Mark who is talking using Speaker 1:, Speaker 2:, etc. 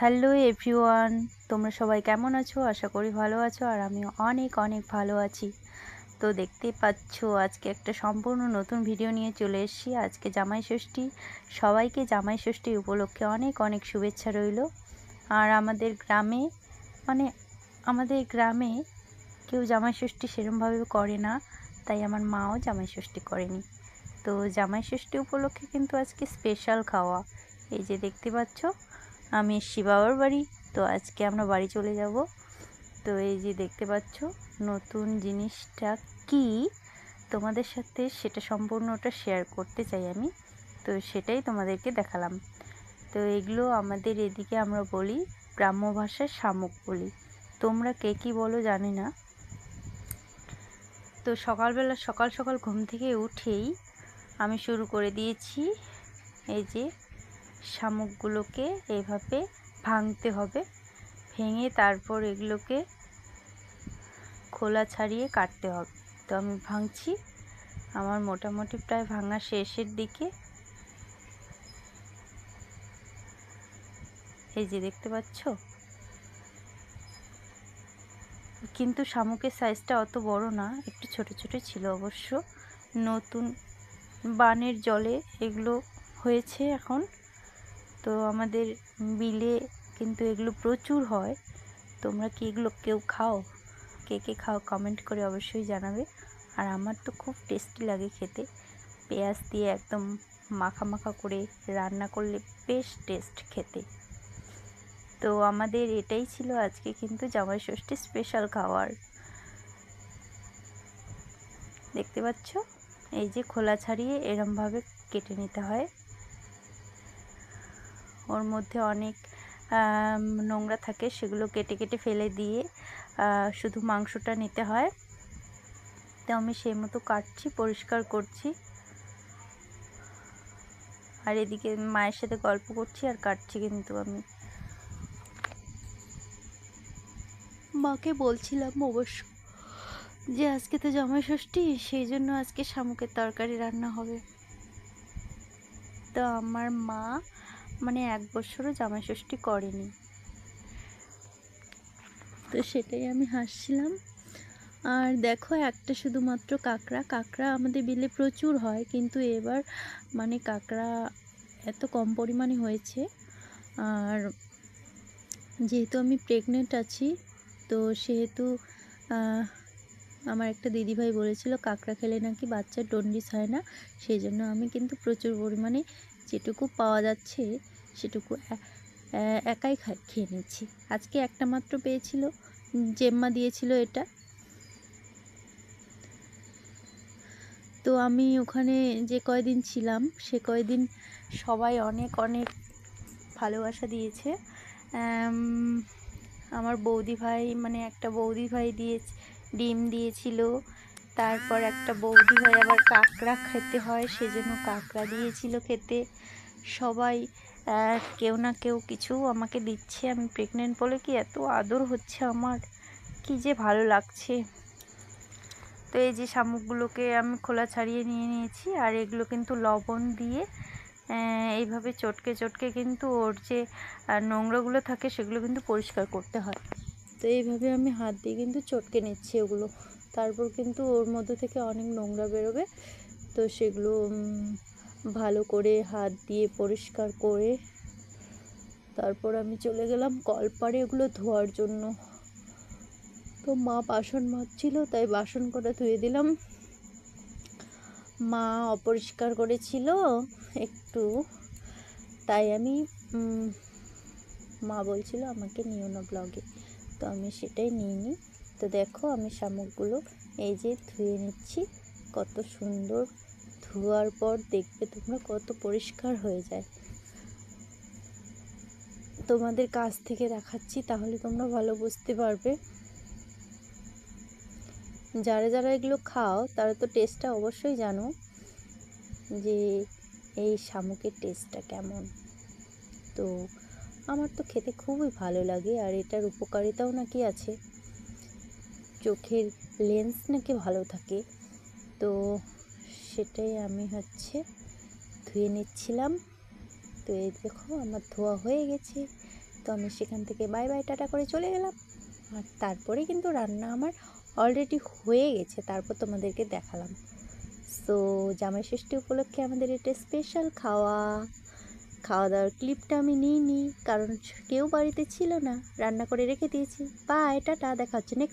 Speaker 1: Hello everyone, তোমরা সবাই কেমন আছো? আশা করি ভালো আছো আর আমি অনেক অনেক ভালো আছি। তো দেখতে পাচ্ছ, আজকে একটা সম্পূর্ণ নতুন ভিডিও নিয়ে চলে এসেছি। আজকে জামাই ষষ্ঠী, সবাইকে জামাই ষষ্ঠী উপলক্ষে অনেক অনেক শুভেচ্ছা রইল। আর আমাদের গ্রামে মানে আমাদের গ্রামে কেউ জামাই ষষ্ঠী সেরমভাবে করে না, তাই আমার মাও জামাই ষষ্ঠী করেনি। তো জামাই ষষ্ঠী উপলক্ষে কিন্তু আজকে স্পেশাল খাওয়া। এই যে দেখতে পাচ্ছ আমি এসছি বাবার বাড়ি, তো আজকে আমরা বাড়ি চলে যাব। তো এই যে দেখতে পাচ্ছ, নতুন জিনিসটা কি? তোমাদের সাথে সেটা সম্পূর্ণটা শেয়ার করতে চাই আমি। তো সেটাই তোমাদেরকে দেখালাম। তো এগুলো আমাদের এদিকে আমরা বলি গ্রাম্য ভাষায় শামুক বলি। তোমরা কে কী বলো জানি না। তো সকালবেলা, সকাল সকাল ঘুম থেকে উঠেই আমি শুরু করে দিয়েছি এই যে শামুকগুলোকে এইভাবে ভাঙতে হবে। ভেঙে তারপর এগুলোকে খোলা ছাড়িয়ে কাটতে হবে। তো আমি ভাঙছি। আমার মোটামুটি প্রায় ভাঙা শেষের দিকে। এই যে দেখতে পাচ্ছ? কিন্তু শামুকের সাইজটা অত বড় না, একটু ছোট ছোট ছিল অবশ্য। নতুন বানের জলে এগুলো হয়েছে এখন। তো আমাদের বিলে কিন্তু এগুলো প্রচুর হয়। তোমরা কি এগুলো কেউ খাও? কে কে খাও কমেন্ট করে অবশ্যই জানাবে। আর আমার তো খুব টেস্টি লাগে খেতে। পেঁয়াজ দিয়ে একদম মাখা মাখা করে রান্না করলে বেশ টেস্ট খেতে। তো আমাদের এটাই ছিল আজকে কিন্তু জামাই ষষ্ঠী স্পেশাল খাওয়ার। দেখতে পাচ্ছ? এই যে খোলা ছাড়িয়ে এরমভাবে কেটে নিতে হয়। ওর মধ্যে অনেক নোংরা থাকে সেগুলো কেটে কেটে ফেলে দিয়ে শুধু মাংসটা নিতে হয়। তো আমি সেই মতো কাটছি, পরিষ্কার করছি। আর এদিকে মায়ের সাথে গল্প করছি আর কাটছি কিন্তু আমি। মাকে বলছিলাম অবশ্য যে আজকে তো জামাই ষষ্ঠী, সেই জন্য আজকে শামুকের তরকারি রান্না হবে। তো আমার মা মানে এক বছরও জামাই ষষ্ঠী করেনি। তো সেটাই আমি হাসছিলাম। আর দেখো একটা শুধুমাত্র কাঁকড়া কাঁকড়া আমাদের বিলে প্রচুর হয়, কিন্তু এবার মানে কাঁকড়া এত কম পরিমাণে হয়েছে। আর যেহেতু আমি প্রেগনেন্ট আছি, তো সেহেতু আমার একটা দিদিভাই বলেছিল, কাঁকড়া খেলে নাকি বাচ্চার ডন্ডিস হয় না? সেই জন্য আমি কিন্তু প্রচুর পরিমাণে যেটুকু পাওয়া যাচ্ছে সেটুকু একাই খেয়ে নিচ্ছি। আজকে একটা মাত্র পেয়েছিল, জেম্মা দিয়েছিল এটা। তো আমি ওখানে যে কয়দিন ছিলাম, সে কয়দিন সবাই অনেক অনেক ভালোবাসা দিয়েছে। আমার বৌদি ভাই মানে একটা বৌদি ভাই দিয়ে ডিম দিয়েছিল। তারপর একটা বৌদি ভাই আবার কাঁকড়া খেতে হয়, সেজন্য কাঁকড়া দিয়েছিল খেতে। সবাই কেউ না কেউ কিছু আমাকে দিচ্ছে। আমি প্রেগনেন্ট বলে কি এত আদর হচ্ছে আমার? কি যে ভালো লাগছে। তো এই যে শামুকগুলোকে আমি খোলা ছাড়িয়ে নিয়ে নিয়েছি, আর এগুলো কিন্তু লবণ দিয়ে এইভাবে চটকে চটকে কিন্তু ওর যে নোংরাগুলো থাকে সেগুলো কিন্তু পরিষ্কার করতে হয়। তো এইভাবে আমি হাত দিয়ে কিন্তু চটকে নিচ্ছি ওগুলো। তারপর কিন্তু ওর মধ্যে থেকে অনেক নোংরা বেরোবে। তো সেগুলো ভালো করে হাত দিয়ে পরিষ্কার করে তারপর আমি চলে গেলাম কলপাড়ে ওগুলো ধোয়ার জন্য। তো মা বাসন মাজছিল, তাই বাসন করে ধুয়ে দিলাম। মা অপরিষ্কার করেছিল একটু, তাই আমি মা বলছিল আমাকে নিও না ব্লগে। তো আমি সেটাই নিয়ে নিই তো দেখো আমি শামুকগুলো এই যে ধুয়ে নিচ্ছি, কত সুন্দর ধোয়ার পর দেখবে তোমরা কত পরিষ্কার হয়ে যায়। তোমাদের কাছ থেকে দেখাচ্ছি, তাহলে তোমরা ভালো বুঝতে পারবে। যারা যারা এগুলো খাও, তারা তো টেস্টটা অবশ্যই জানো যে এই শামুকের টেস্টটা কেমন। তো আমার তো খেতে খুবই ভালো লাগে, আর এটার উপকারিতাও নাকি আছে। চোখের লেন্স নাকি ভালো থাকে। তো সেটাই আমি হচ্ছে ধুয়ে নিচ্ছিলাম। তো এই দেখো আমার ধোয়া হয়ে গেছে। তো আমি সেখান থেকে বাই বাই টাটা করে চলে গেলাম। আর তারপরে কিন্তু রান্না আমার অলরেডি হয়ে গেছে, তারপর তোমাদেরকে দেখালাম। সো জামাই ষষ্ঠী উপলক্ষে আমাদের এটা স্পেশাল খাওয়া। খাওয়া দাওয়ার ক্লিপটা আমি নিইনি, কারণ কেউ বাড়িতে ছিল না। রান্না করে রেখে দিয়েছি। বাই টাটা, দেখা হচ্ছে নেক্সট